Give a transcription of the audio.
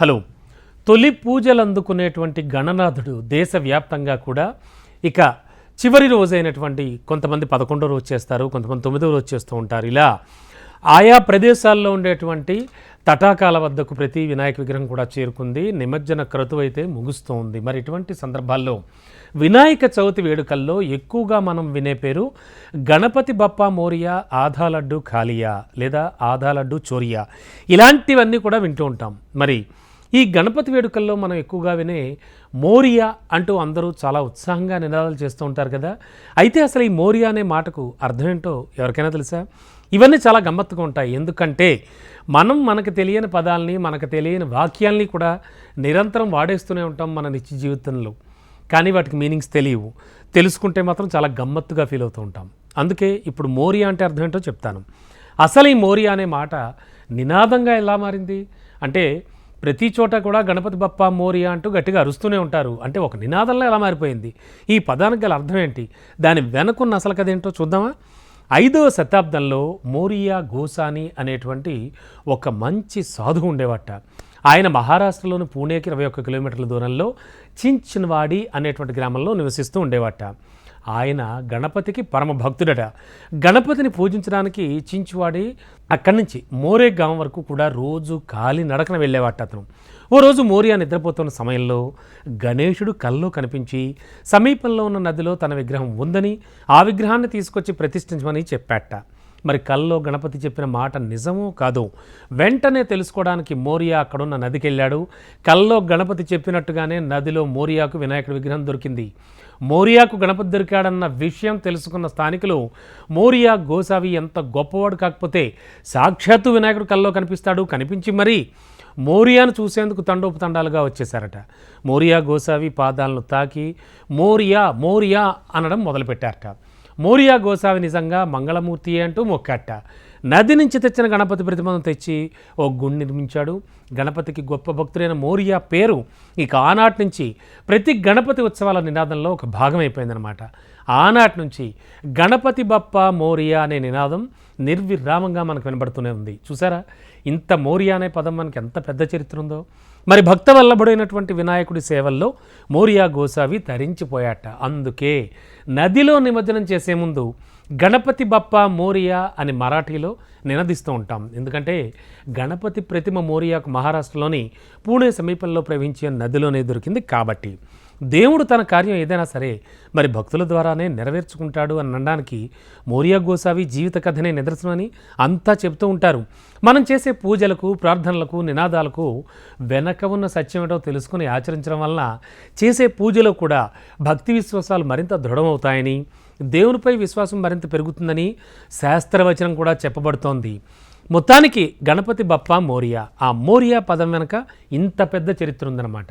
Hello. తొలి పూజలు అందుకునేటువంటి గణనాథుడు దేశవ్యాప్తంగా కూడా ఇక చివరి రోజైనటువంటి కొంతమంది పదకొండో రోజు చేస్తారు కొంతమంది తొమ్మిదో రోజు చేస్తూ ఉంటారు. ఇలా ఆయా ప్రదేశాల్లో ఉండేటువంటి తటాకాల వద్దకు ప్రతి వినాయక విగ్రహం కూడా చేరుకుంది. నిమజ్జన క్రతువు అయితే ముగుస్తూ ఉంది. మరి ఇటువంటి సందర్భాల్లో వినాయక చవితి వేడుకల్లో ఎక్కువగా మనం వినే పేరు గణపతి బప్ప మోరియా ఆధా లడ్డు లేదా ఆధా లడ్డు చోరియా. ఇలాంటివన్నీ కూడా వింటూ ఉంటాం. మరి ఈ గణపతి వేడుకల్లో మనం ఎక్కువగా వినే మోరియా అంటూ అందరూ చాలా ఉత్సాహంగా నినాదాలు చేస్తూ ఉంటారు కదా. అయితే అసలు ఈ మోరియా అనే మాటకు అర్థం ఏంటో ఎవరికైనా తెలుసా? ఇవన్నీ చాలా గమ్మత్తుగా ఉంటాయి. ఎందుకంటే మనం మనకు తెలియని పదాలని మనకు తెలియని వాక్యాల్ని కూడా నిరంతరం వాడేస్తూనే ఉంటాం మన నిత్య జీవితంలో. కానీ వాటికి మీనింగ్స్ తెలియవు. తెలుసుకుంటే మాత్రం చాలా గమ్మత్తుగా ఫీల్ అవుతూ ఉంటాం. అందుకే ఇప్పుడు మోరియా అంటే అర్థం ఏంటో చెప్తాను. అసలు ఈ మోరియా అనే మాట నినాదంగా ఎలా మారింది? అంటే ప్రతి చోట కూడా గణపతి బప్ప మోరియా అంటూ గట్టిగా అరుస్తూనే ఉంటారు. అంటే ఒక నినాదంలో ఎలా మారిపోయింది? ఈ పదానికి గల అర్థం ఏంటి? దాని వెనకున్న అసలు కదేంటో చూద్దామా? ఐదవ శతాబ్దంలో మోరియా గోసాని అనేటువంటి ఒక మంచి సాధువు ఉండేవాట. ఆయన మహారాష్ట్రలోని పూణేకి ఇరవై ఒక్క కిలోమీటర్ల దూరంలో చించిన్వాడి అనేటువంటి గ్రామంలో నివసిస్తూ ఉండేవాట. ఆయన గణపతికి పరమ భక్తుడట. గణపతిని పూజించడానికి చించువాడి అక్కడి నుంచి మోరే వరకు కూడా రోజు కాలి నడకన వెళ్ళేవాట అతను. ఓ రోజు మోరియా నిద్రపోతున్న సమయంలో గణేశుడు కల్లో కనిపించి సమీపంలో ఉన్న నదిలో తన విగ్రహం ఉందని ఆ విగ్రహాన్ని తీసుకొచ్చి ప్రతిష్ఠించమని చెప్పాట. మరి కల్లో గణపతి చెప్పిన మాట నిజమో కాదో వెంటనే తెలుసుకోవడానికి మోరియా అక్కడున్న నదికి వెళ్ళాడు. కల్లో గణపతి చెప్పినట్టుగానే నదిలో మోరియాకు వినాయకుడి విగ్రహం దొరికింది. మోరియాకు గణపతి దొరికాడన్న విషయం తెలుసుకున్న స్థానికులు మోరియా గోసావి ఎంత గొప్పవాడు కాకపోతే సాక్షాత్తు వినాయకుడు కల్లో కనిపిస్తాడు కనిపించి మరీ మోరియాను చూసేందుకు తండోపతండాలుగా వచ్చేశారట. మోరియా గోసావి పాదాలను తాకి మోరియా మోరియా అనడం మొదలుపెట్టారట. మోరియా గోసావి నిజంగా మంగళమూర్తి అంటూ మొక్కట్ట. నది నుంచి తెచ్చిన గణపతి ప్రతిమను తెచ్చి ఓ గుడి నిర్మించాడు. గణపతికి గొప్ప భక్తుడైన మోరియా పేరు ఇక ఆనాటి నుంచి ప్రతి గణపతి ఉత్సవాల నినాదంలో ఒక భాగం ఆనాటి నుంచి గణపతి బప్ప మోరియా అనే నినాదం నిర్విరామంగా మనకు వినబడుతూనే ఉంది. చూసారా? ఇంత మోరియా అనే పదం మనకి ఎంత పెద్ద చరిత్ర ఉందో. మరి భక్త వల్లభుడైనటువంటి వినాయకుడి సేవల్లో మోరియా గోసావి తరించిపోయాట. అందుకే నదిలో నిమజ్జనం చేసే ముందు గణపతి బప్ప మోరియా అని మరాఠీలో నినదిస్తూ ఉంటాం. ఎందుకంటే గణపతి ప్రతిమ మోరియాకు మహారాష్ట్రలోని పూణే సమీపంలో ప్రవహించే నదిలోనే దొరికింది కాబట్టి. దేవుడు తన కార్యం ఏదైనా సరే మరి భక్తుల ద్వారానే నెరవేర్చుకుంటాడు అని అనడానికి మోరియా గోసావి జీవిత కథనే నిదర్శనమని అంతా చెబుతూ ఉంటారు. మనం చేసే పూజలకు ప్రార్థనలకు నినాదాలకు వెనక ఉన్న సత్యం ఏంటో తెలుసుకుని ఆచరించడం వలన చేసే పూజలో కూడా భక్తి విశ్వాసాలు మరింత దృఢమవుతాయని దేవునిపై విశ్వాసం మరింత పెరుగుతుందని శాస్త్రవచనం కూడా చెప్పబడుతోంది. మొత్తానికి గణపతి బప్ప మోరియా. ఆ మోరియా పదం వెనక ఇంత పెద్ద చరిత్ర ఉందన్నమాట.